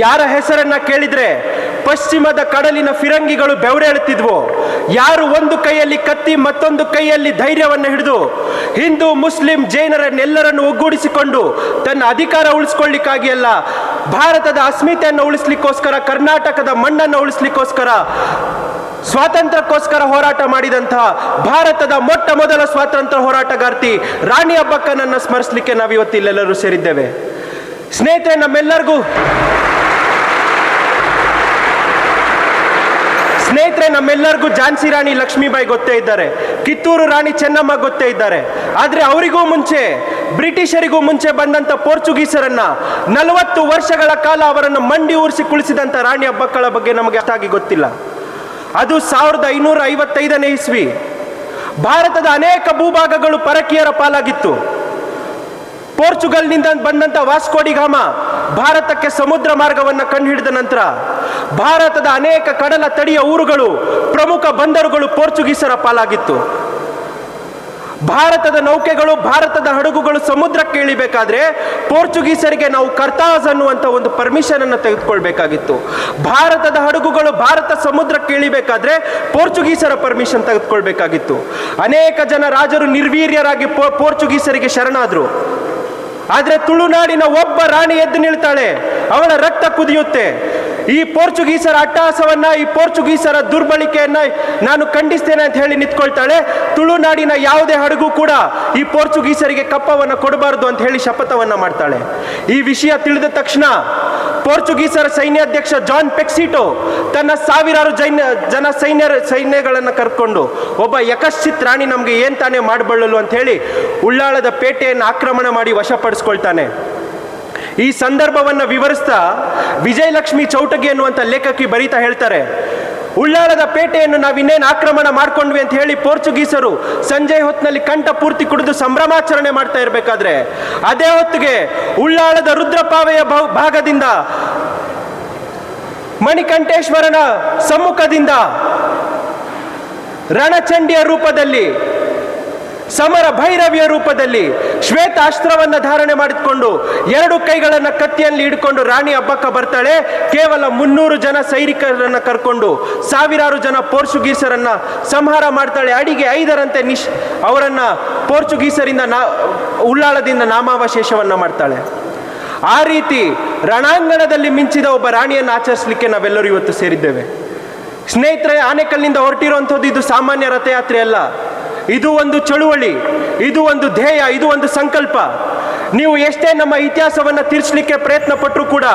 ಯಾರ ಹೆಸರನ್ನ ಕೇಳಿದ್ರೆ ಪಶ್ಚಿಮದ ಕಡಲಿನ ಫಿರಂಗಿಗಳು ಬೆವರೇಳುತ್ತಿದ್ವು. ಯಾರು ಒಂದು ಕೈಯಲ್ಲಿ ಕತ್ತಿ ಮತ್ತೊಂದು ಕೈಯಲ್ಲಿ ಧೈರ್ಯವನ್ನು ಹಿಡಿದು ಹಿಂದೂ ಮುಸ್ಲಿಂ ಜೈನರನ್ನೆಲ್ಲರನ್ನು ಒಗ್ಗೂಡಿಸಿಕೊಂಡು ತನ್ನ ಅಧಿಕಾರ ಉಳಿಸ್ಕೊಳ್ಳಿಕ್ಕಾಗಿ ಅಲ್ಲ, ಭಾರತದ ಅಸ್ಮಿತೆಯನ್ನು ಉಳಿಸ್ಲಿಕ್ಕೋಸ್ಕರ, ಕರ್ನಾಟಕದ ಮಣ್ಣನ್ನು ಉಳಿಸ್ಲಿಕ್ಕೋಸ್ಕರ, ಸ್ವಾತಂತ್ರ್ಯಕ್ಕೋಸ್ಕರ ಹೋರಾಟ ಮಾಡಿದಂತಹ ಭಾರತದ ಮೊಟ್ಟ ಮೊದಲ ಸ್ವಾತಂತ್ರ್ಯ ಹೋರಾಟಗಾರ್ತಿ ರಾಣಿ ಹಬ್ಬಕ್ಕನನ್ನು ಸ್ಮರಿಸಲಿಕ್ಕೆ ನಾವಿವತ್ತು ಇಲ್ಲೆಲ್ಲರೂ ಸೇರಿದ್ದೇವೆ. ಸ್ನೇಹಿತರೆ, ನಮ್ಮೆಲ್ಲರಿಗೂ ಸ್ನೇಹಿತರೆ, ನಮ್ಮೆಲ್ಲರಿಗೂ ಝಾನ್ಸಿ ರಾಣಿ ಲಕ್ಷ್ಮೀಬಾಯಿ ಗೊತ್ತೇ ಇದ್ದಾರೆ. ಕಿತ್ತೂರು ರಾಣಿ ಚೆನ್ನಮ್ಮ ಗೊತ್ತೇ ಇದ್ದಾರೆ. ಆದರೆ ಅವರಿಗೂ ಮುಂಚೆ, ಬ್ರಿಟಿಷರಿಗೂ ಮುಂಚೆ ಬಂದಂಥ ಪೋರ್ಚುಗೀಸರನ್ನ ನಲವತ್ತು ವರ್ಷಗಳ ಕಾಲ ಅವರನ್ನು ಮಂಡಿ ಊರಿಸಿ ಕುಳಿಸಿದಂಥ ರಾಣಿ ಹಬ್ಬಕ್ಕಳ ಬಗ್ಗೆ ನಮಗೆ ಅಷ್ಟಾಗಿ ಗೊತ್ತಿಲ್ಲ. ಅದು ಸಾವಿರದ ಐನೂರ ಐವತ್ತೈದನೇ ಇಸ್ವಿ. ಭಾರತದ ಅನೇಕ ಭೂಭಾಗಗಳು ಪರಕೀಯರ ಪಾಲಾಗಿತ್ತು. ಪೋರ್ಚುಗಲ್ನಿಂದ ಬಂದಂಥ ವಾಸ್ಕೋಡಿಗಾಮ ಭಾರತಕ್ಕೆ ಸಮುದ್ರ ಮಾರ್ಗವನ್ನು ಕಂಡುಹಿಡಿದ ನಂತರ ಭಾರತದ ಅನೇಕ ಕಡಲ ತಡಿಯ ಊರುಗಳು ಪ್ರಮುಖ ಬಂದರುಗಳು ಪೋರ್ಚುಗೀಸರ ಪಾಲಾಗಿತ್ತು. ಭಾರತದ ನೌಕೆಗಳು, ಭಾರತದ ಹಡಗುಗಳು ಸಮುದ್ರಕ್ಕೆ ಇಳಿಬೇಕಾದ್ರೆ ಪೋರ್ಚುಗೀಸರಿಗೆ ನಾವು ಕರ್ತಾಸ್ ಅನ್ನುವಂಥ ಒಂದು ಪರ್ಮಿಷನ್ ಅನ್ನು ತೆಗೆದುಕೊಳ್ಬೇಕಾಗಿತ್ತು. ಭಾರತದ ಹಡಗುಗಳು, ಭಾರತ ಸಮುದ್ರಕ್ಕೆ ಇಳಿಬೇಕಾದ್ರೆ ಪೋರ್ಚುಗೀಸರ ಪರ್ಮಿಷನ್ ತೆಗೆದುಕೊಳ್ಬೇಕಾಗಿತ್ತು. ಅನೇಕ ಜನ ರಾಜರು ನಿರ್ವೀರ್ಯರಾಗಿ ಪೋರ್ಚುಗೀಸರಿಗೆ ಶರಣಾದ್ರು. ಆದ್ರೆ ತುಳುನಾಡಿನ ಒಬ್ಬ ರಾಣಿ ಎದ್ದು ನಿಲ್ತಾಳೆ. ಅವಳ ರಕ್ತ ಕುದಿಯುತ್ತೆ. ಈ ಪೋರ್ಚುಗೀಸರ ಅಟ್ಟಹಾಸವನ್ನ, ಈ ಪೋರ್ಚುಗೀಸರ ದುರ್ಬಳಕೆಯನ್ನು ನಾನು ಖಂಡಿಸ್ತೇನೆ ಅಂತ ಹೇಳಿ ನಿಂತ್ಕೊಳ್ತಾಳೆ. ತುಳುನಾಡಿನ ಯಾವುದೇ ಹಡಗು ಕೂಡ ಈ ಪೋರ್ಚುಗೀಸರಿಗೆ ಕಪ್ಪವನ್ನು ಕೊಡಬಾರದು ಅಂತ ಹೇಳಿ ಶಪಥವನ್ನ ಮಾಡ್ತಾಳೆ. ಈ ವಿಷಯ ತಿಳಿದ ತಕ್ಷಣ ಪೋರ್ಚುಗೀಸರ ಸೈನ್ಯಾಧ್ಯಕ್ಷ ಜಾನ್ ಪೆಕ್ಸಿಟೋ ತನ್ನ ಸಾವಿರಾರು ಜೈನ್ಯ ಜನ ಸೈನ್ಯರ, ಸೈನ್ಯಗಳನ್ನು ಕರ್ಕೊಂಡು ಒಬ್ಬ ಯಕಶ್ಚಿತ್ ರಾಣಿ ನಮಗೆ ಏನ್ ತಾನೇ ಮಾಡಬಳ್ಳಲು ಅಂತ ಹೇಳಿ ಉಳ್ಳಾಳದ ಪೇಟೆಯನ್ನು ಆಕ್ರಮಣ ಮಾಡಿ ವಶಪಡಿಸ್ಕೊಳ್ತಾನೆ. ಈ ಸಂದರ್ಭವನ್ನು ವಿವರಿಸ್ತಾ ವಿಜಯಲಕ್ಷ್ಮಿ ಚೌಟಗಿ ಅನ್ನುವಂಥ ಲೇಖಕಿ ಬರೀತಾ ಹೇಳ್ತಾರೆ, ಉಳ್ಳಾಳದ ಪೇಟೆಯನ್ನು ನಾವು ಇನ್ನೇನು ಆಕ್ರಮಣ ಮಾಡ್ಕೊಂಡ್ವಿ ಅಂತ ಹೇಳಿ ಪೋರ್ಚುಗೀಸರು ಸಂಜೆ ಹೊತ್ತಿನಲ್ಲಿ ಕಂಠ ಪೂರ್ತಿ ಕುಡಿದು ಸಂಭ್ರಮಾಚರಣೆ ಮಾಡ್ತಾ ಇರಬೇಕಾದ್ರೆ, ಅದೇ ಹೊತ್ತಿಗೆ ಉಳ್ಳಾಳದ ರುದ್ರಪಾವೆಯ ಭಾಗದಿಂದ ಮಣಿಕಂಠೇಶ್ವರನ ಸಮ್ಮುಖದಿಂದ ರಣಚಂಡಿಯ ರೂಪದಲ್ಲಿ ಸಮರ ಭೈರವಿಯ ರೂಪದಲ್ಲಿ ಶ್ವೇತ ಅಸ್ತ್ರವನ್ನ ಧಾರಣೆ ಮಾಡಿಕೊಂಡು ಎರಡು ಕೈಗಳನ್ನು ಕತ್ತಿಯಲ್ಲಿ ಹಿಡ್ಕೊಂಡು ರಾಣಿ ಹಬ್ಬಕ್ಕ ಬರ್ತಾಳೆ. ಕೇವಲ ಮುನ್ನೂರು ಜನ ಸೈನಿಕರನ್ನು ಕರ್ಕೊಂಡು ಸಾವಿರಾರು ಜನ ಪೋರ್ಚುಗೀಸರನ್ನ ಸಂಹಾರ ಮಾಡ್ತಾಳೆ. ಅಡಿಗೆ ಐದರಂತೆ ನಿಶ್ ಅವರನ್ನ ಪೋರ್ಚುಗೀಸರಿಂದ ನಾ ಉಳ್ಳಾಳದಿಂದ ನಾಮಾವಶೇಷವನ್ನ ಮಾಡ್ತಾಳೆ. ಆ ರೀತಿ ರಣಾಂಗಣದಲ್ಲಿ ಮಿಂಚಿದ ಒಬ್ಬ ರಾಣಿಯನ್ನು ಆಚರಿಸಲಿಕ್ಕೆ ನಾವೆಲ್ಲರೂ ಇವತ್ತು ಸೇರಿದ್ದೇವೆ. ಸ್ನೇಹಿತರೆ ಆನೆಕಲ್ಲಿನಿಂದ ಹೊರಟಿರುವಂಥದ್ದು ಇದು ಸಾಮಾನ್ಯ ರಥಯಾತ್ರೆ ಅಲ್ಲ. ಇದು ಒಂದು ಚಳುವಳಿ, ಇದು ಒಂದು ಧ್ಯೇಯ, ಇದು ಒಂದು ಸಂಕಲ್ಪ. ನೀವು ಎಷ್ಟೇ ನಮ್ಮ ಇತಿಹಾಸವನ್ನು ತಿರ್ಸ್ಲಿಕ್ಕೆ ಪ್ರಯತ್ನ ಪಟ್ಟರು ಕೂಡ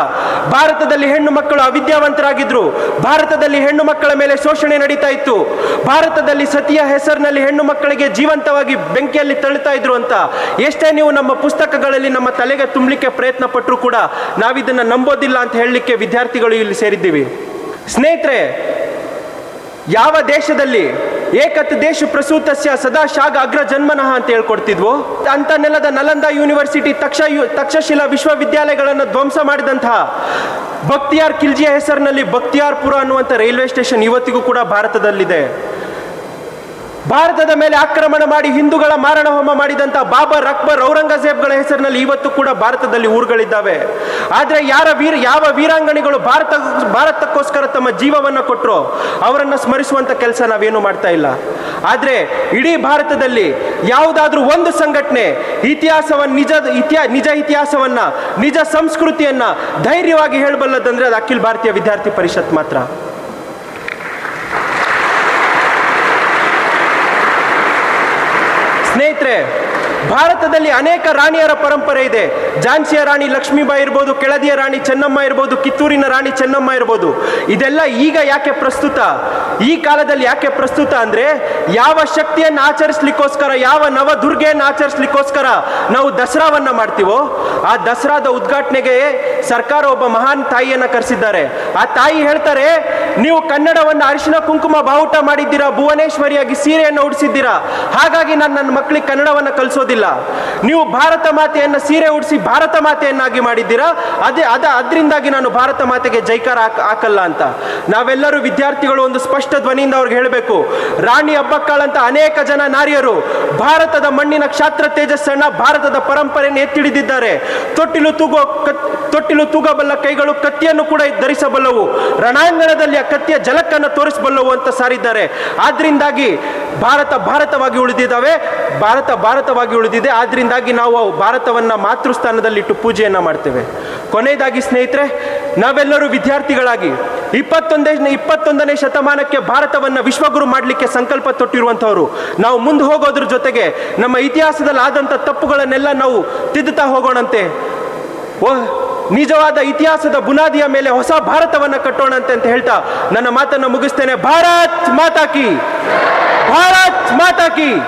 ಭಾರತದಲ್ಲಿ ಹೆಣ್ಣು ಮಕ್ಕಳು ಅವಿದ್ಯಾವಂತರಾಗಿದ್ರು, ಭಾರತದಲ್ಲಿ ಹೆಣ್ಣು ಮಕ್ಕಳ ಮೇಲೆ ಶೋಷಣೆ ನಡೀತಾ ಇತ್ತು, ಭಾರತದಲ್ಲಿ ಸತಿಯ ಹೆಸರಿನಲ್ಲಿ ಹೆಣ್ಣು ಮಕ್ಕಳಿಗೆ ಜೀವಂತವಾಗಿ ಬೆಂಕಿಯಲ್ಲಿ ತಳ್ಳುತ್ತಾ ಇದ್ರು ಅಂತ ಎಷ್ಟೇ ನೀವು ನಮ್ಮ ಪುಸ್ತಕಗಳಲ್ಲಿ ನಮ್ಮ ತಲೆಗೆ ತುಂಬಲಿಕ್ಕೆ ಪ್ರಯತ್ನ ಪಟ್ಟರು ಕೂಡ ನಾವಿದನ್ನು ನಂಬೋದಿಲ್ಲ ಅಂತ ಹೇಳಲಿಕ್ಕೆ ವಿದ್ಯಾರ್ಥಿಗಳು ಇಲ್ಲಿ ಸೇರಿದ್ದೀವಿ. ಸ್ನೇಹಿತರೆ, ಯಾವ ದೇಶದಲ್ಲಿ ಏಕತ್ ದೇಶ ಪ್ರಸೂತಸ್ಯ ಸದಾ ಶಾಗ ಅಗ್ರ ಜನ್ಮನಃ ಅಂತ ಹೇಳ್ಕೊಡ್ತಿದ್ವು. ಅಂತ ನೆಲದ ನಲಂದ ಯೂನಿವರ್ಸಿಟಿ ತಕ್ಷ ತಕ್ಷಶಿಲಾ ವಿಶ್ವವಿದ್ಯಾಲಯಗಳನ್ನು ಧ್ವಂಸ ಮಾಡಿದಂತಹ ಭಕ್ತಿಯಾರ್ ಖಿಲ್ಜಿಯ ಹೆಸರಿನಲ್ಲಿ ಭಕ್ತಿಯಾರ್ಪುರ ಅನ್ನುವಂಥ ರೈಲ್ವೆ ಸ್ಟೇಷನ್ ಇವತ್ತಿಗೂ ಕೂಡ ಭಾರತದಲ್ಲಿದೆ. ಭಾರತದ ಮೇಲೆ ಆಕ್ರಮಣ ಮಾಡಿ ಹಿಂದೂಗಳ ಮಾರಣ ಹೋಮ ಮಾಡಿದಂತ ಬಾಬರ್ ಅಕ್ಬರ್ ಔರಂಗಜೇಬ್ಗಳ ಹೆಸರಿನಲ್ಲಿ ಇವತ್ತು ಕೂಡ ಭಾರತದಲ್ಲಿ ಊರುಗಳಿದ್ದಾವೆ. ಆದರೆ ಯಾರ ವೀರ, ಯಾವ ವೀರಾಂಗಣಿಗಳು ಭಾರತ, ಭಾರತಕ್ಕೋಸ್ಕರ ತಮ್ಮ ಜೀವವನ್ನು ಕೊಟ್ಟರು ಅವರನ್ನು ಸ್ಮರಿಸುವಂತ ಕೆಲಸ ನಾವೇನು ಮಾಡ್ತಾ ಇಲ್ಲ. ಆದರೆ ಇಡೀ ಭಾರತದಲ್ಲಿ ಯಾವುದಾದ್ರೂ ಒಂದು ಸಂಘಟನೆ ಇತಿಹಾಸವನ್ನ ನಿಜ ಇತಿಹಾ ನಿಜ ಇತಿಹಾಸವನ್ನ, ನಿಜ ಸಂಸ್ಕೃತಿಯನ್ನ ಧೈರ್ಯವಾಗಿ ಹೇಳಬಲ್ಲದಂದ್ರೆ ಅದು ಅಖಿಲ ಭಾರತೀಯ ವಿದ್ಯಾರ್ಥಿ ಪರಿಷತ್ ಮಾತ್ರ. ಸ್ನೇಹಿತರೆ, ಭಾರತದಲ್ಲಿ ಅನೇಕ ರಾಣಿಯರ ಪರಂಪರೆ ಇದೆ. ಝಾನ್ಸಿಯ ರಾಣಿ ಲಕ್ಷ್ಮೀಬಾಯಿ ಇರ್ಬೋದು, ಕೆಳದಿಯ ರಾಣಿ ಚೆನ್ನಮ್ಮ ಇರ್ಬೋದು, ಕಿತ್ತೂರಿನ ರಾಣಿ ಚೆನ್ನಮ್ಮ ಇರ್ಬೋದು. ಇದೆಲ್ಲ ಈಗ ಯಾಕೆ ಪ್ರಸ್ತುತ? ಈ ಕಾಲದಲ್ಲಿ ಯಾಕೆ ಪ್ರಸ್ತುತ ಅಂದ್ರೆ, ಯಾವ ಶಕ್ತಿಯನ್ನು ಆಚರಿಸ್ಲಿಕ್ಕೋಸ್ಕರ, ಯಾವ ನವದುರ್ಗೆಯನ್ನು ಆಚರಿಸ್ಲಿಕ್ಕೋಸ್ಕರ ನಾವು ದಸರಾವನ್ನ ಮಾಡ್ತೀವೋ, ಆ ದಸರಾದ ಉದ್ಘಾಟನೆಗೆ ಸರ್ಕಾರ ಒಬ್ಬ ಮಹಾನ್ ತಾಯಿಯನ್ನ ಕರೆಸಿದ್ದಾರೆ. ಆ ತಾಯಿ ಹೇಳ್ತಾರೆ ನೀವು ಕನ್ನಡವನ್ನು ಅರಿಶಿನ ಕುಂಕುಮ ಬಾವುಟ ಮಾಡಿದ್ದೀರಾ, ಭುವನೇಶ್ವರಿಯಾಗಿ ಸೀರೆಯನ್ನು ಉಡಿಸಿದ್ದೀರಾ? ಹಾಗಾಗಿ ನಾನು ನನ್ನ ಮಕ್ಕಳಿಗೆ ಕನ್ನಡವನ್ನು ಕಲಿಸೋದಿಲ್ಲ. ನೀವು ಭಾರತ ಮಾತೆಯನ್ನು ಸೀರೆ ಉಡಿಸಿ ಭಾರತ ಮಾತೆಯನ್ನಾಗಿ ಮಾಡಿದ್ದೀರಾ? ಅದೇ, ಅದ, ಅದರಿಂದಾಗಿ ನಾನು ಭಾರತ ಮಾತೆಗೆ ಜೈಕಾರ ಹಾಕಲ್ಲ ಅಂತ. ನಾವೆಲ್ಲರೂ ವಿದ್ಯಾರ್ಥಿಗಳು ಒಂದು ಸ್ಪಷ್ಟ ಧ್ವನಿಯಿಂದ ಅವ್ರಿಗೆ ಹೇಳಬೇಕು. ರಾಣಿ ಅಬ್ಬಕ್ಕಾಳಂತ ಅನೇಕ ಜನ ನಾರಿಯರು ಭಾರತದ ಮಣ್ಣಿನ ಕ್ಷಾತ್ರ ತೇಜಸ್ಸನ್ನ ಭಾರತದ ಪರಂಪರೆಯನ್ನು ಎತ್ತಿಡಿದಿದ್ದಾರೆ ತೊಟ್ಟಿಲು ತೂಗೋ ತೊಟ್ಟಿಲು ತೂಗಬಲ್ಲ ಕೈಗಳು ಕತ್ತಿಯನ್ನು ಕೂಡ ಧರಿಸಬಲ್ಲವು. ರಣಾಂಗಣದಲ್ಲಿ ಕತ್ತಿಯ ಜಲಕ್ಕನ್ನು ತೋರಿಸಬಲ್ಲವು ಅಂತ ಸಾರಿದ್ದಾರೆ. ಆದ್ರಿಂದಾಗಿ ಭಾರತ ಭಾರತವಾಗಿ ಉಳಿದಿದ್ದಾವೆ. ಭಾರತ ಭಾರತವಾಗಿ ಉಳಿದಿದೆ. ಆದ್ರಿಂದಾಗಿ ನಾವು ಭಾರತವನ್ನ ಮಾತೃಸ್ಥಾನದಲ್ಲಿಟ್ಟು ಪೂಜೆಯನ್ನ ಮಾಡ್ತೇವೆ. ಕೊನೆಯದಾಗಿ ಸ್ನೇಹಿತರೆ, ನಾವೆಲ್ಲರೂ ವಿದ್ಯಾರ್ಥಿಗಳಾಗಿ ಇಪ್ಪತ್ತೊಂದೇ, ಇಪ್ಪತ್ತೊಂದನೇ ಶತಮಾನಕ್ಕೆ ಭಾರತವನ್ನ ವಿಶ್ವಗುರು ಮಾಡಲಿಕ್ಕೆ ಸಂಕಲ್ಪ ತೊಟ್ಟಿರುವಂಥವ್ರು ನಾವು ಮುಂದೆ ಹೋಗೋದ್ರ ಜೊತೆಗೆ ನಮ್ಮ ಇತಿಹಾಸದಲ್ಲಿ ಆದಂಥ ತಪ್ಪುಗಳನ್ನೆಲ್ಲ ನಾವು ತಿದ್ದುತ್ತಾ ಹೋಗೋಣಂತೆ. ನಿಜವಾದ ಇತಿಹಾಸದ ಬುನಾದಿಯ ಮೇಲೆ ಹೊಸ ಭಾರತವನ್ನು ಕಟ್ಟೋಣ ಅಂತ ಹೇಳ್ತಾ ನನ್ನ ಮಾತನ್ನು ಮುಗಿಸ್ತೇನೆ. ಭಾರತ್ ಮಾತಾಕಿ ಭಾರತ್ ಮಾತಾ ಕಿ.